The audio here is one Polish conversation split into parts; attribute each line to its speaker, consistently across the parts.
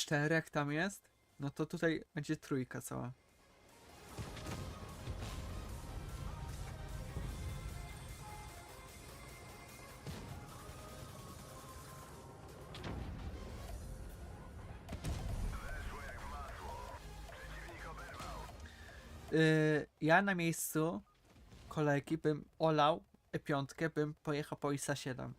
Speaker 1: Czterech tam jest? No to tutaj będzie trójka cała. Yy, ja na miejscu kolegi bym olał piątkę, bym pojechał po ISA 7.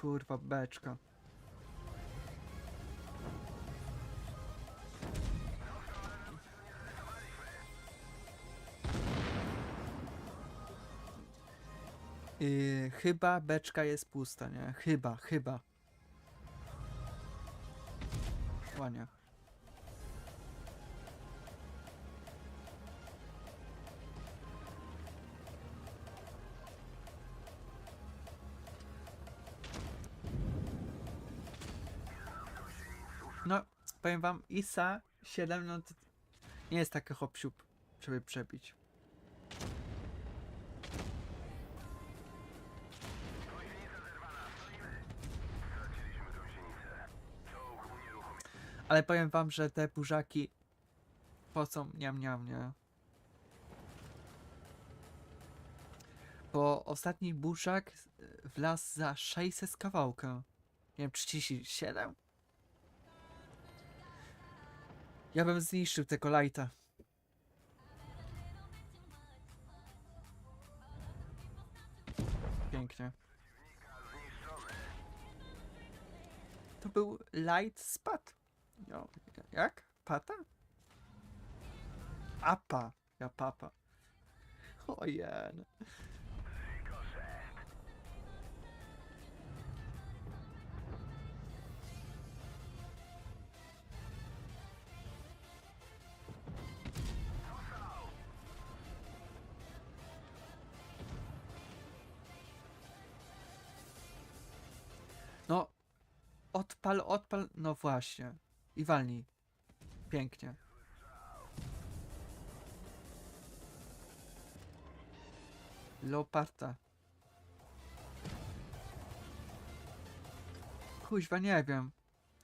Speaker 1: Kurwa, beczka. Yy, chyba beczka jest pusta, nie? Chyba, chyba. Ładnie. No, powiem wam, ISA 7 no to nie jest taki hop żeby przebić. Ale powiem wam, że te burzaki pocą niam niam, nie? Bo ostatni burzak wlazł za 600 z. Nie wiem, 37? Ja bym zniszczył tego lighta. Pięknie. To był light spad. No, jak? Pata? Apa. Ja papa. Ojen. No, odpal, odpal, no właśnie. I walnij. Pięknie. Leoparda. Kuźwa, nie wiem.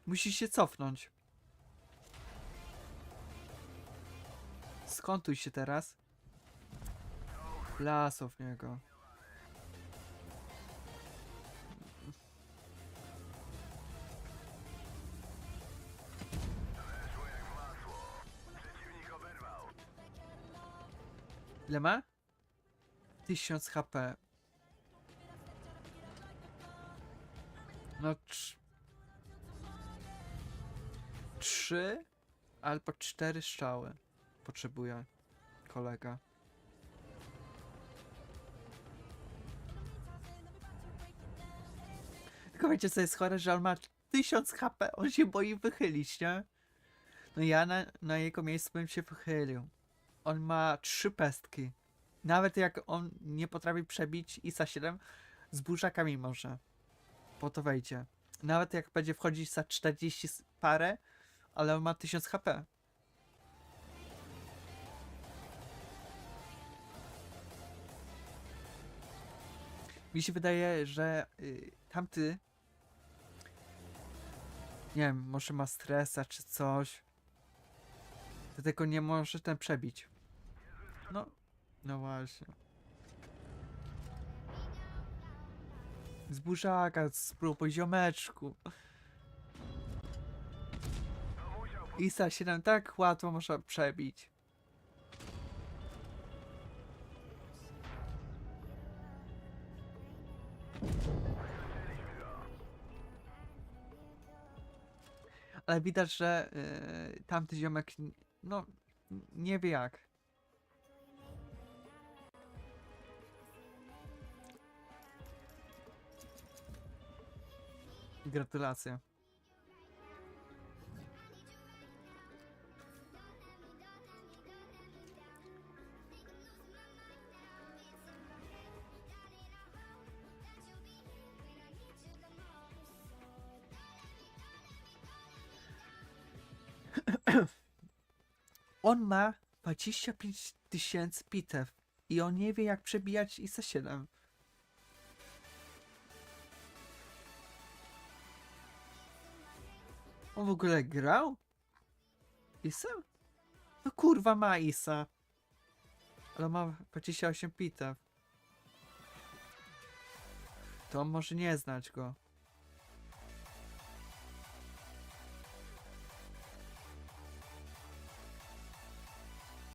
Speaker 1: Musisz się cofnąć. Skontuj się teraz. Laso w niego. Ile ma? 1000 HP. No trz... Trzy albo cztery strzały potrzebuje kolega. Tylko wiecie co jest chore, że on ma 1000 HP, on się boi wychylić, nie? No ja na, na jego miejscu bym się wychylił. On ma trzy pestki. Nawet jak on nie potrafi przebić ISA 7, z burzakami może. Po to wejdzie. Nawet jak będzie wchodzić za 40 s- parę, ale on ma 1000 HP. Mi się wydaje, że y, tamty nie wiem, może ma stresa czy coś. Dlatego nie może ten przebić. No, no właśnie. Z burzaka, spróbuj ziomeczku. Isa 7 tak łatwo można przebić. Ale widać, że yy, tamty ziomek, no, nie wie jak. Gratulacje. On ma 25 tysięcy pitew i on nie wie jak przebijać IS-7. On w ogóle grał? Isem? No kurwa ma Isa. Ale ma 28 pitew. To on może nie znać go.